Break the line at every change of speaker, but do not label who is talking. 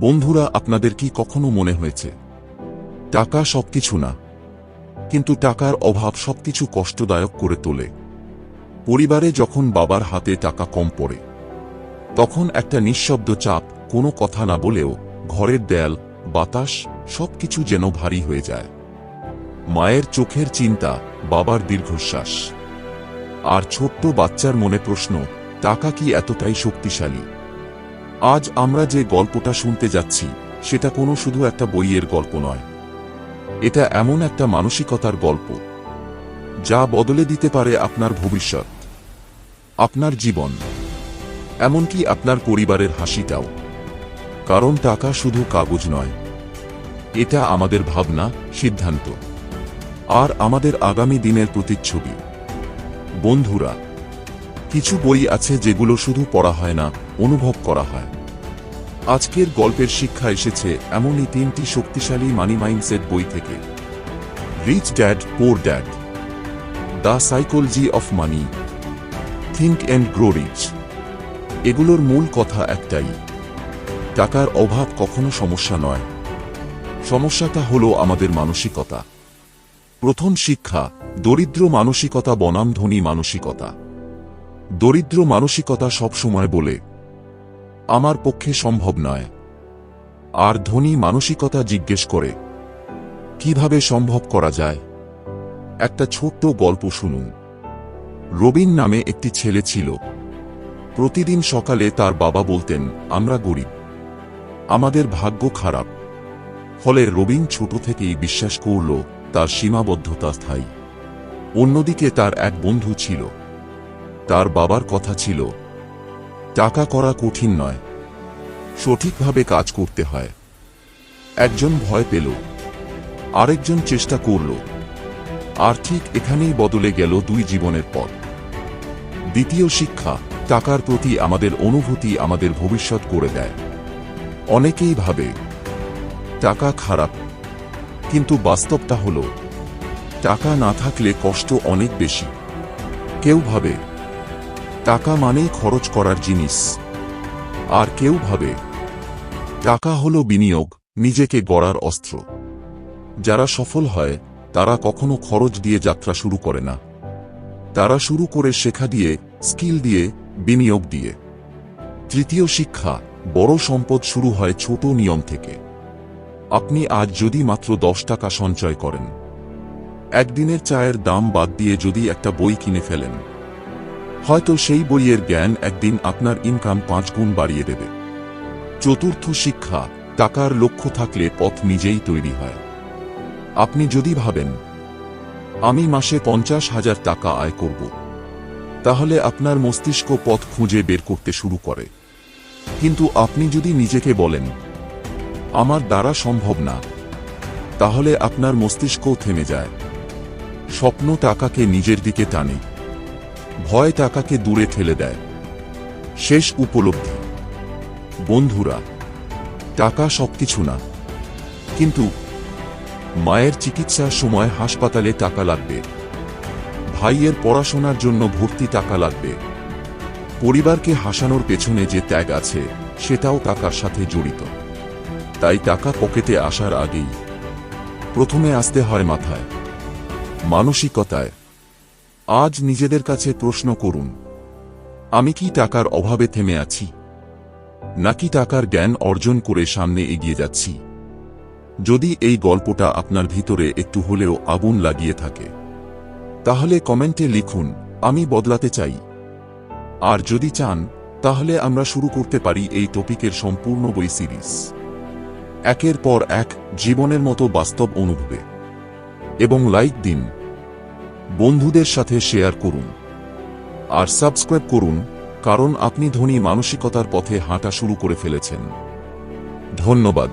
বন্ধুরা, আপনাদের কি কখনো মনে হয়েছে? টাকা সবকিছু না। কিন্তু টাকার অভাব সবকিছু কষ্টদায়ক করে তোলে। পরিবারে যখন বাবার হাতে টাকা কম পড়ে, তখন একটা নিঃশব্দ চাপ কোনো কথা না বলেও ঘরের দেয়াল, বাতাস সবকিছু যেন ভারী হয়ে যায়। মায়ের চোখের চিন্তা, বাবার দীর্ঘশ্বাস। আর ছোট্ট বাচ্চার মনে প্রশ্ন, টাকা কি এতটাই শক্তিশালী? আজ আমরা যে গল্পটা শুনতে যাচ্ছি, সেটা কোনো শুধু একটা বইয়ের গল্প নয়। এটা এমন একটা মানসিকতার গল্প, যা বদলে দিতে পারে আপনার ভবিষ্যৎ, আপনার জীবন, এমনকি আপনার পরিবারের হাসিটাও। কারণ টাকা শুধু কাগজ নয়, এটা আমাদের ভাবনা, সিদ্ধান্ত, আর আমাদের আগামী দিনের প্রতিচ্ছবি। বন্ধুরা, কিছু বই আছে যেগুলো শুধু পড়া হয় না অনুভব করা হয়। আজকের গল্পের শিক্ষা এসেছে এমনই তিনটি শক্তিশালী মানি মাইন্ডসেট বই থেকে। Rich dad poor dad the psychology of money think and grow rich এগুলোর মূল কথা একটাই, টাকার অভাব কখনো সমস্যা নয়। সমস্যাটা হলো আমাদের মানসিকতা। প্রথম শিক্ষা, দরিদ্র মানসিকতা বনাম ধনী মানসিকতা। দরিদ্র মানসিকতা সবসময় বলে আমার পক্ষে সম্ভব নয়। আর ধনী মানসিকতা জিজ্ঞেস করে, কীভাবে সম্ভব করা যায়? একটা ছোট্ট গল্প শুনুন। রবিন নামে একটি ছেলে ছিল। প্রতিদিন সকালে তার বাবা বলতেন, আমরা গরিব। আমাদের ভাগ্য খারাপ। ফলে রবিন ছোট থেকেই বিশ্বাস করল, তার সীমাবদ্ধতা স্থায়ী। অন্যদিকে তার এক বন্ধু ছিল। তার বাবার কথা ছিল টাকা করা কঠিন নয়। সঠিকভাবে কাজ করতে হয়। একজন ভয় পেল। আরেকজন চেষ্টা করল। আর ঠিক এখানেই বদলে গেল দুই জীবনের পথ। দ্বিতীয় শিক্ষা, টাকার প্রতি আমাদের অনুভূতি আমাদের ভবিষ্যৎ করে দেয়। অনেকেই ভাবে, টাকা খারাপ। কিন্তু বাস্তবটা হল, টাকা না থাকলে কষ্ট অনেক বেশি। কেউ ভাবে টাকা মানেই খরচ করার জিনিস। আর কেউ ভাবে, টাকা হল বিনিয়োগ, নিজেকে গড়ার অস্ত্র। যারা সফল হয়, তারা কখনো খরচ দিয়ে যাত্রা শুরু করে না। তারা শুরু করে শেখা দিয়ে, স্কিল দিয়ে, বিনিয়োগ দিয়ে। তৃতীয় শিক্ষা, বড় সম্পদ শুরু হয় ছোট নিয়ম থেকে। আপনি আজ যদি মাত্র দশ টাকা সঞ্চয় করেন, একদিনের চায়ের দাম বাদ দিয়ে যদি একটা বই কিনে ফেলেন হয়তো সেই বইয়ের জ্ঞান একদিন আপনার ইনকাম পাঁচ গুণ বাড়িয়ে দেবে। চতুর্থ শিক্ষা, টাকার লক্ষ্য থাকলে পথ নিজেই তৈরি হয়। আপনি যদি ভাবেন, আমি মাসে পঞ্চাশ হাজার টাকা আয় করব তাহলে আপনার মস্তিষ্ক পথ খুঁজে বের করতে শুরু করে। কিন্তু আপনি যদি নিজেকে বলেন, আমার দ্বারা সম্ভব না তাহলে আপনার মস্তিষ্কও থেমে যায়। স্বপ্ন টাকাকে নিজের দিকে টানে। ভয় টাকাকে দূরে ঠেলে দেয়। শেষ উপলব্ধি। বন্ধুরা, টাকা সবকিছু না। কিন্তু মায়ের চিকিৎসার সময় হাসপাতালে টাকা লাগবে। ভাইয়ের পড়াশোনার জন্য ভর্তি টাকা লাগবে। পরিবারকে হাসানোর পেছনে যে ত্যাগ আছে, সেটাও টাকার সাথে জড়িত। তাই টাকা পকেটে আসার আগেই প্রথমে আসতে হয় মাথায়। মানসিকতায়। আজ নিজেদের কাছে প্রশ্ন করুন। আমি কি টাকার অভাবে থেমে আছি? নাকি টাকার জ্ঞান অর্জন করে সামনে এগিয়ে যাচ্ছি? যদি এই গল্পটা আপনার ভিতরে একটু হলেও আগুন লাগিয়ে থাকে, তাহলে কমেন্টে লিখুন, আমি বদলাতে চাই। আর যদি চান, তাহলে আমরা শুরু করতে পারি এই টপিকের সম্পূর্ণ বই সিরিজ। একের পর এক জীবনের মতো বাস্তব অনুভবে এবং লাইক দিন। বন্ধুদের সাথে শেয়ার করুন। আর সাবস্ক্রাইব করুন, কারণ আপনি ধনী মানসিকতার পথে হাঁটা শুরু করে ফেলেছেন। ধন্যবাদ।